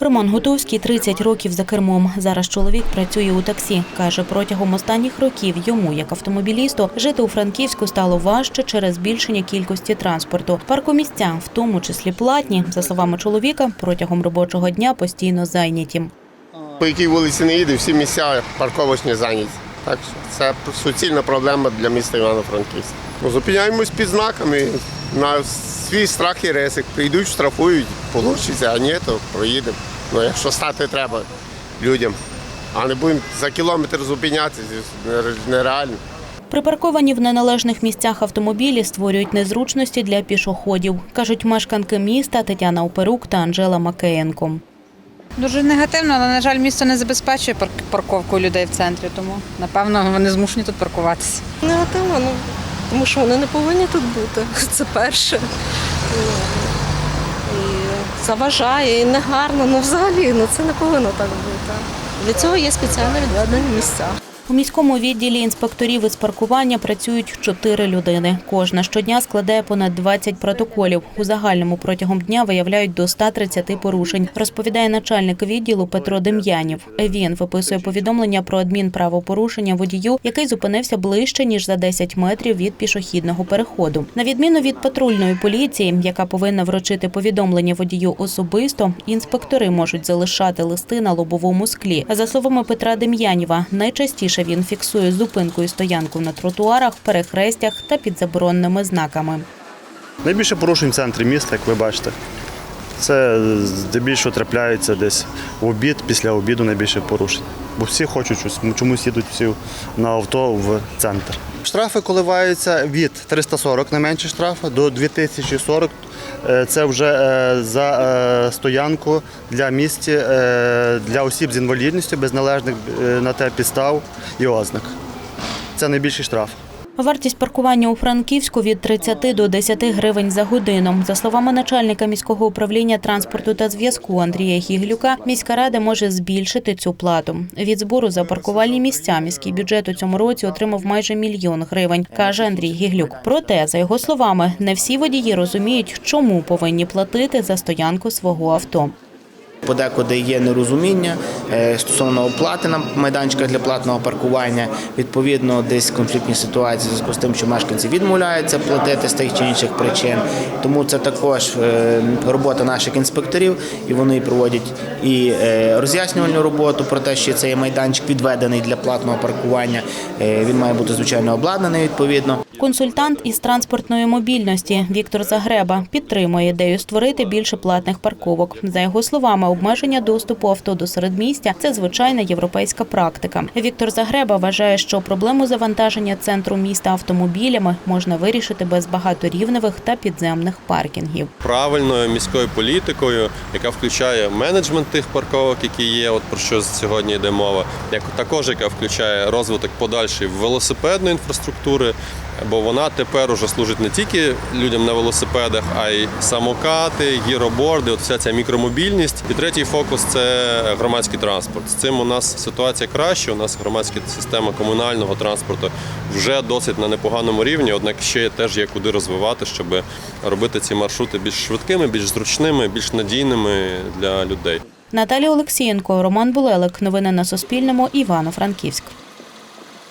Роман Гутовський 30 років за кермом. Зараз чоловік працює у таксі. Каже, протягом останніх років йому, як автомобілісту, жити у Франківську стало важче через збільшення кількості транспорту. Паркомісця, в тому числі платні, за словами чоловіка, протягом робочого дня постійно зайняті. По якій вулиці не їде, всі місця парковочні зайняті. Так що це суцільна проблема для міста Івано-Франківська. Ну, зупиняємось під знаками на свій страх і ризик. Прийдуть, штрафують, получиться, а ні, то проїдемо. Ну, якщо стати треба людям. А не будемо за кілометр зупинятися, нереально. Припарковані в неналежних місцях автомобілі створюють незручності для пішоходів, кажуть мешканки міста Тетяна Оперук та Анжела Макеєнко. Дуже негативно, але, на жаль, місто не забезпечує парковку людей в центрі, тому напевно вони змушені тут паркуватися. Негативно, ну, тому що вони не повинні тут бути. Це перше. Ну, І заважає, і негарно. Ну взагалі ну, це не повинно так бути. Для цього є спеціально відведені місця. У міському відділі інспекторів із паркування працюють чотири людини. Кожна щодня складає понад 20 протоколів. У загальному протягом дня виявляють до 130 порушень, розповідає начальник відділу Петро Дем'янів. Він виписує повідомлення про адмінправопорушення водію, який зупинився ближче ніж за 10 метрів від пішохідного переходу. На відміну від патрульної поліції, яка повинна вручити повідомлення водію особисто, інспектори можуть залишати листи на лобовому склі. За словами Петра Дем'янєва, найчастіше він фіксує зупинку і стоянку на тротуарах, перехрестях та під заборонними знаками. Найбільше порушень в центрі міста, як ви бачите. Це здебільшого трапляється десь в обід, після обіду найбільше порушень. Бо всі хочуть щось, чомусь їдуть всі на авто в центр. Штрафи коливаються від 340 найменші штрафи до 2040. Е, Це вже е, за е, стоянку для місті е, для осіб з інвалідністю без належних на те підстав і ознак. Це найбільший штраф. Вартість паркування у Франківську від 30 до 10 гривень за годину. За словами начальника міського управління транспорту та зв'язку Андрія Гіглюка, міська рада може збільшити цю плату. Від збору за паркувальні місця міський бюджет у цьому році отримав майже мільйон гривень, каже Андрій Гіглюк. Проте, за його словами, не всі водії розуміють, чому повинні платити за стоянку свого авто. Подекуди є нерозуміння е, стосовно оплати на майданчиках для платного паркування. Відповідно, десь конфліктні ситуації в зв'язку з тим, що мешканці відмовляються платити з тих чи інших причин. Тому це також е, робота наших інспекторів, і вони проводять і е, роз'яснювальну роботу про те, що цей майданчик відведений для платного паркування. Він має бути звичайно обладнаний відповідно. Консультант із транспортної мобільності Віктор Загреба підтримує ідею створити більше платних парковок. За його словами, обмеження доступу авто до середмістя це звичайна європейська практика. Віктор Загреба вважає, що проблему завантаження центру міста автомобілями можна вирішити без багаторівневих та підземних паркінгів. правильною міською політикою, яка включає менеджмент тих парковок, які є, от про що сьогодні йде мова, як також яка включає розвиток подальший велосипедної інфраструктури, бо вона тепер уже служить не тільки людям на велосипедах, а й самокати, гіроборди, от вся ця мікромобільність. Третій фокус це громадський транспорт. З цим у нас ситуація краще. У нас громадська система комунального транспорту вже досить на непоганому рівні, однак ще теж є куди розвивати, щоб робити ці маршрути більш швидкими, більш зручними, більш надійними для людей. Наталія Олексієнко, Роман Булелик. Новини на Суспільному. Івано-Франківськ.